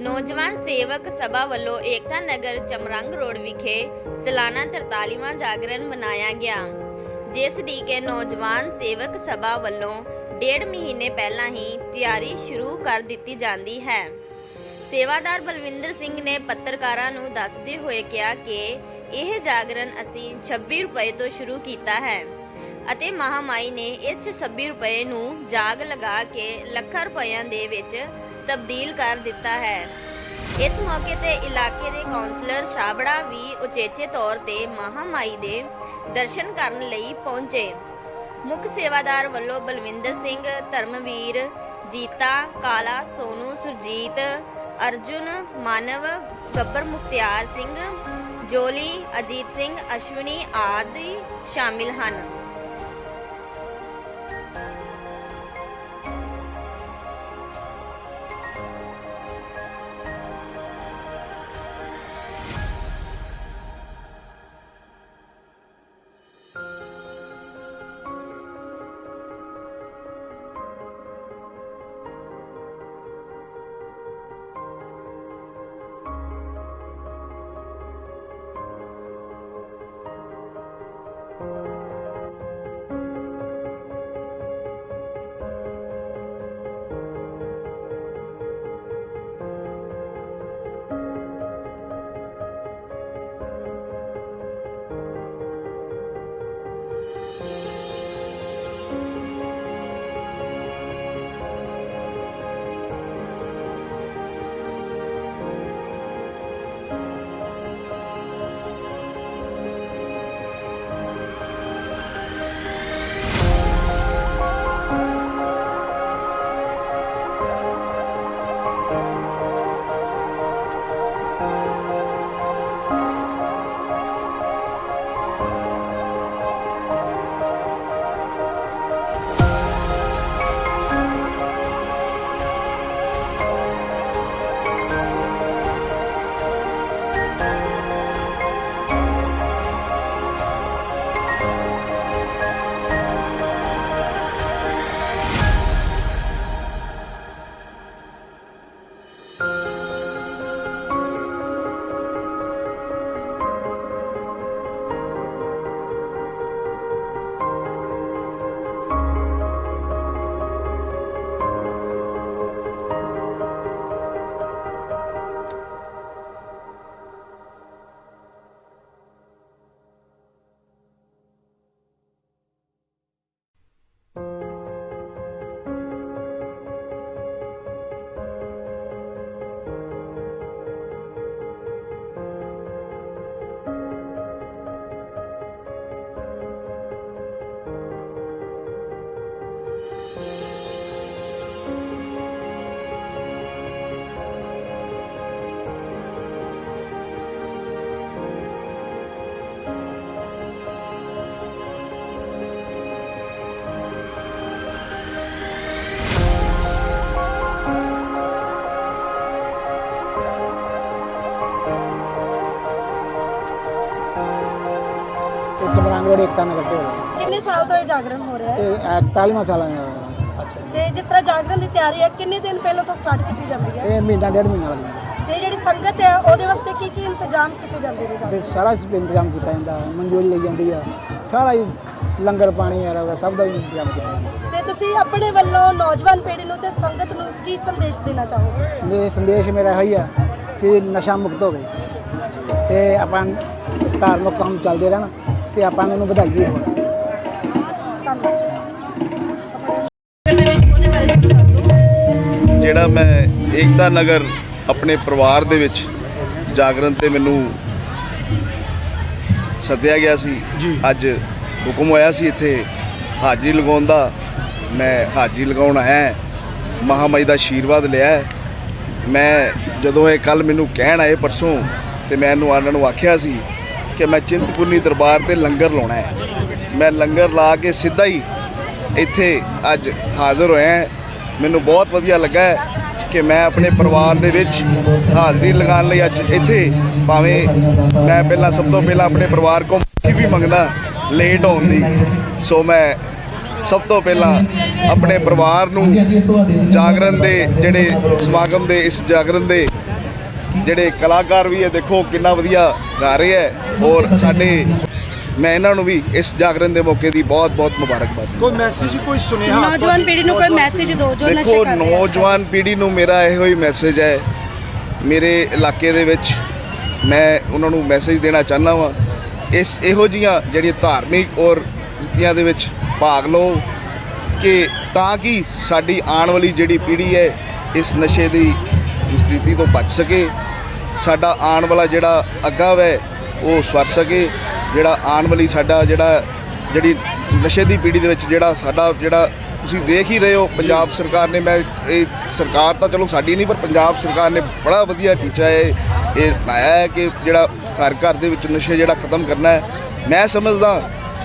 ਨੌਜਵਾਨ ਸੇਵਕ ਸਭਾ ਵੱਲੋਂ ਏਕਤਾ ਨਗਰ ਚਮਰੰਗ ਰੋਡ ਵਿਖੇ ਸਾਲਾਨਾ 43ਵਾਂ ਜਾਗਰਣ ਮਨਾਇਆ ਗਿਆ, ਜਿਸ ਦੀ ਕਿ ਨੌਜਵਾਨ ਸੇਵਕ ਸਭਾ ਵੱਲੋਂ ਡੇਢ ਮਹੀਨੇ ਪਹਿਲਾਂ ਹੀ ਤਿਆਰੀ ਸ਼ੁਰੂ ਕਰ ਦਿੱਤੀ ਜਾਂਦੀ ਹੈ। ਸੇਵਾਦਾਰ ਬਲਵਿੰਦਰ ਸਿੰਘ ਨੇ ਪੱਤਰਕਾਰਾਂ ਨੂੰ ਦੱਸਦੇ ਹੋਏ ਕਿਹਾ ਕਿ ਇਹ ਜਾਗਰਣ ਅਸੀਂ 26 ਰੁਪਏ ਤੋਂ ਸ਼ੁਰੂ ਕੀਤਾ ਹੈ ਅਤੇ ਮਹਾਮਾਈ ਨੇ ਇਸ 26 ਰੁਪਏ ਨੂੰ ਜਾਗ ਲਗਾ ਕੇ ਲੱਖਾਂ ਰੁਪਇਆਂ ਦੇ ਵਿੱਚ ਤਬਦੀਲ ਕਰ ਦਿੱਤਾ ਹੈ। ਇਸ ਮੌਕੇ ਤੇ ਇਲਾਕੇ ਦੇ ਕਾਉਂਸਲਰ ਛਾਬੜਾ ਵੀ ਉਚੇਚੇ ਤੌਰ ਤੇ ਮਹਾਮਾਈ ਦੇ ਦਰਸ਼ਨ ਕਰਨ ਲਈ ਪਹੁੰਚੇ। ਮੁੱਖ ਸੇਵਾਦਾਰ ਵੱਲੋਂ ਬਲਵਿੰਦਰ ਸਿੰਘ, ਧਰਮਵੀਰ, ਜੀਤਾ, ਕਾਲਾ, ਸੋਨੂ, ਸੁਰਜੀਤ, ਅਰਜੁਨ, ਮਾਨਵ, ਗੱਬਰ ਮੁਖਤਿਆਰ ਸਿੰਘ, ਜੋਲੀ, ਅਜੀਤ ਸਿੰਘ, ਅਸ਼ਵਨੀ ਆਦਿ ਸ਼ਾਮਿਲ ਹਨ। ਇਹ ਚਮਰੰਗ ਰੋਡ ਏਕਤਾ ਨਗਰ ਤੋਂ ਹੋ ਰਿਹਾ। ਕਿੰਨੇ ਸਾਲ ਤੋਂ ਇਹ ਜਾਗਰਣ ਹੋ ਰਿਹਾ ਹੈ? ਇਹ 41ਵਾਂ ਸਾਲਾਂ ਦਾ। ਅੱਛਾ ਤੇ ਜਿਸ ਤਰ੍ਹਾਂ ਜਾਗਰਣ ਦੀ ਤਿਆਰੀ ਹੈ ਕਿੰਨੇ ਦਿਨ ਪਹਿਲਾਂ ਤੋਂ ਸਟਾਰਟ ਕੀਤੀ ਜਾਂਦੀ ਹੈ? ਇਹ ਮਹੀਨਾ ਡੇਢ ਮਹੀਨਾ ਲੱਗਦਾ। ਤੇ ਜਿਹੜੀ ਸੰਗਤ ਹੈ ਉਹਦੇ ਵਾਸਤੇ ਕੀ ਕੀ ਇੰਤਜ਼ਾਮ ਕੀਤੇ ਜਾਂਦੇ ਨੇ ਤੇ ਸਾਰਾ ਇੰਤਜ਼ਾਮ ਕੀਤਾ ਜਾਂਦਾ ਮਨਜ਼ੂਰੀ ਲਈ ਜਾਂਦੀ ਆ ਸਾਰਾ ਹੀ ਲੰਗਰ ਪਾਣੀ ਵਗੈਰਾ ਸਭ ਦਾ ਹੀ ਇੰਤਜ਼ਾਮ ਕੀਤਾ ਜਾਂਦਾ ਤੇ ਤੁਸੀਂ ਆਪਣੇ ਵੱਲੋਂ ਨੌਜਵਾਨ ਪੀੜ੍ਹੀ ਨੂੰ ਤੇ ਸੰਗਤ ਨੂੰ ਕੀ ਸੰਦੇਸ਼ ਦੇਣਾ ਚਾਹੋਗੇ? ਇਹ ਸੰਦੇਸ਼ ਮੇਰਾ ਇਹੋ ਹੀ ਆ ਕਿ ਨਸ਼ਾ ਮੁਕਤ ਹੋਵੇ ਤੇ ਆਪਾਂ ਧਾਰਮਿਕ ਕੰਮ ਚੱਲਦੇ ਰਹਿਣ। ਤੇ ਆਪਾਂ ਇਹਨੂੰ ਵਧਾਈਏ ਹੋਰ ਧੰਨਵਾਦ ਜਿਹੜਾ ਮੈਂ ਏਕਤਾ ਨਗਰ ਆਪਣੇ ਪਰਿਵਾਰ ਦੇ ਵਿੱਚ ਜਾਗਰਣ ਤੇ ਮੈਨੂੰ ਸੱਦਿਆ ਗਿਆ ਸੀ ਅੱਜ ਹੁਕਮ ਹੋਇਆ ਸੀ ਇੱਥੇ ਹਾਜ਼ਰੀ ਲਗਾਉਣ ਦਾ। ਮੈਂ ਹਾਜ਼ਰੀ ਲਗਾਉਣ ਆਇਆ ਮਹਾਮਾਈ ਦਾ ਆਸ਼ੀਰਵਾਦ ਲਿਆ ਹੈ। ਮੈਂ ਜਦੋਂ ਇਹ ਕੱਲ ਮੈਨੂੰ ਕਹਿਣ ਆਏ ਪਰਸੋਂ ਤੇ ਮੈਂ ਇਹਨੂੰ ਆਨਣ ਨੂੰ ਆਖਿਆ ਸੀ ਕਿ ਮੈਂ ਚਿੰਤਪੁਰਨੀ ਦਰਬਾਰ ਤੇ ਲੰਗਰ ਲਾਉਣਾ ਹੈ ਮੈਂ ਲੰਗਰ ਲਾ ਕੇ ਸਿੱਧਾ ਹੀ ਇੱਥੇ ਅੱਜ ਹਾਜ਼ਰ ਹੋਇਆ ਹਾਂ। ਮੈਨੂੰ ਬਹੁਤ ਵਧੀਆ ਲੱਗਾ ਕਿ ਮੈਂ ਆਪਣੇ ਪਰਿਵਾਰ ਦੇ ਵਿੱਚ ਹਾਜ਼ਰੀ ਲਗਾਉਣ ਲਈ ਅੱਜ ਇੱਥੇ ਭਾਵੇਂ ਮੈਂ ਪਹਿਲਾਂ ਸਭ ਤੋਂ ਪਹਿਲਾਂ ਆਪਣੇ ਪਰਿਵਾਰ ਕੋਲ ਮਾਫੀ ਵੀ ਮੰਗਦਾ ਲੇਟ ਹੋਣ ਦੀ ਸੋ ਮੈਂ ਸਭ ਤੋਂ ਪਹਿਲਾਂ ਆਪਣੇ ਪਰਿਵਾਰ ਨੂੰ ਜਾਗਰਣ ਦੇ ਜਿਹੜੇ ਸਮਾਗਮ ਦੇ ਇਸ ਜਾਗਰਣ ਦੇ ਜਿਹੜੇ ਕਲਾਕਾਰ ਵੀ ਹੈ ਦੇਖੋ ਕਿੰਨਾ ਵਧੀਆ ਗਾ ਰਹੇ ਹੈ ਔਰ ਸਾਡੇ ਮੈਂ ਇਹਨਾਂ ਨੂੰ ਵੀ ਇਸ ਜਾਗਰਣ ਦੇ ਮੌਕੇ ਦੀ ਬਹੁਤ ਬਹੁਤ ਮੁਬਾਰਕਬਾਦ ਦਿੰਦਾ। ਕੋਈ ਮੈਸੇਜ ਕੋਈ ਸੁਨੇਹਾ ਨੌਜਵਾਨ ਪੀੜ੍ਹੀ ਨੂੰ ਕੋਈ ਮੈਸੇਜ ਦਿਓ ਜੋ ਨਸ਼ੇ ਦੇਖੋ ਕਰ ਰਹੇ ਆ। ਨੌਜਵਾਨ ਪੀੜ੍ਹੀ ਨੂੰ ਮੇਰਾ ਇਹੋ ਹੀ ਮੈਸੇਜ ਹੈ। ਮੇਰੇ ਇਲਾਕੇ ਦੇ ਵਿੱਚ ਮੈਂ ਉਹਨਾਂ ਨੂੰ ਮੈਸੇਜ ਦੇਣਾ ਚਾਹੁੰਦਾ ਵਾਂ। ਇਸ ਇਹੋ ਜੀਆਂ ਜਿਹੜੀਆਂ ਧਾਰਮਿਕ ਔਰ ਰੀਤੀਆਂ ਦੇ ਵਿੱਚ ਭਾਗ ਲਓ ਕਿ ਤਾਂ ਕਿ ਸਾਡੀ ਆਉਣ ਵਾਲੀ ਜਿਹੜੀ ਪੀੜ੍ਹੀ ਹੈ ਇਸ ਨਸ਼ੇ ਦੀ ਇਸ ਤੋਂ ਬਚ ਸਕੇ। ਸਾਡਾ ਆਉਣ ਵਾਲਾ ਜਿਹੜਾ ਅੱਗਾ ਵੈ, ਉਹ ਸਵਰ ਸਕੇ। ਜਿਹੜਾ ਆਉਣ ਵਾਲੀ ਸਾਡਾ ਜਿਹੜਾ, ਜਿਹੜੀ ਨਸ਼ੇ ਦੀ ਪੀੜ੍ਹੀ ਦੇ ਵਿੱਚ ਜਿਹੜਾ ਸਾਡਾ ਜਿਹੜਾ ਤੁਸੀਂ ਦੇਖ ਹੀ ਰਹੇ ਹੋ, ਪੰਜਾਬ ਸਰਕਾਰ ਨੇ ਮੈਂ, ਇਹ ਸਰਕਾਰ ਤਾਂ ਚਲੋ ਸਾਡੀ ਨਹੀਂ, ਪਰ ਪੰਜਾਬ ਸਰਕਾਰ ਨੇ ਬੜਾ ਵਧੀਆ ਟੀਚਾ ਇਹ ਇਹ ਬਣਾਇਆ ਹੈ ਕਿ ਜਿਹੜਾ ਘਰ ਘਰ ਦੇ ਵਿੱਚ ਨਸ਼ੇ ਜਿਹੜਾ ਖਤਮ ਕਰਨਾ ਹੈ। ਮੈਂ ਸਮਝਦਾ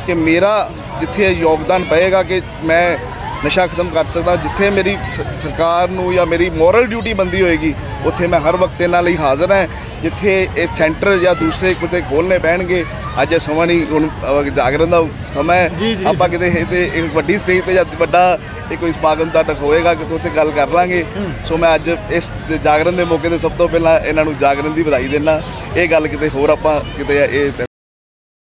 ਕਿ ਮੇਰਾ ਜਿੱਥੇ ਯੋਗਦਾਨ ਪਏਗਾ ਕਿ ਮੈਂ ਨਸ਼ਾ ਖਤਮ ਕਰ ਸਕਦਾ ਜਿੱਥੇ ਮੇਰੀ ਸਰਕਾਰ ਨੂੰ ਜਾਂ ਮੇਰੀ ਮੋਰਲ ਡਿਊਟੀ ਬੰਦੀ ਹੋਏਗੀ ਉੱਥੇ ਮੈਂ ਹਰ ਵਕਤ ਇਹਨਾਂ ਲਈ ਹਾਜ਼ਰ ਹਾਂ ਜਿੱਥੇ ਇਹ ਸੈਂਟਰ ਜਾਂ ਦੂਸਰੇ ਕਿਤੇ ਖੋਲਨੇ ਪੈਣਗੇ ਅੱਜ ਇਹ ਸਮਾਂ ਨਹੀਂ ਹੁਣ ਅਹ ਜਾਗਰਣ ਦਾ ਸਮਾਂ ਹੈ। ਆਪਾਂ ਕਿਤੇ ਇਹ ਤੇ ਇੱਕ ਵੱਡੀ ਸਟੇਜ ਤੇ ਜਾਂ ਵੱਡਾ ਇਹ ਕੋਈ ਸਮਾਗਮ ਤੱਕ ਹੋਏਗਾ ਕਿਤੇ ਉੱਥੇ ਗੱਲ ਕਰ ਲਾਂਗੇ ਸੋ ਮੈਂ ਅੱਜ ਇਸ ਜਾਗਰਣ ਦੇ ਮੌਕੇ ਤੇ ਸਭ ਤੋਂ ਪਹਿਲਾਂ ਇਹਨਾਂ ਨੂੰ ਜਾਗਰਣ ਦੀ ਵਧਾਈ ਦਿੰਦਾ ਇਹ ਗੱਲ ਕਿਤੇ ਹੋਰ ਆਪਾਂ ਕਿਤੇ ਇਹ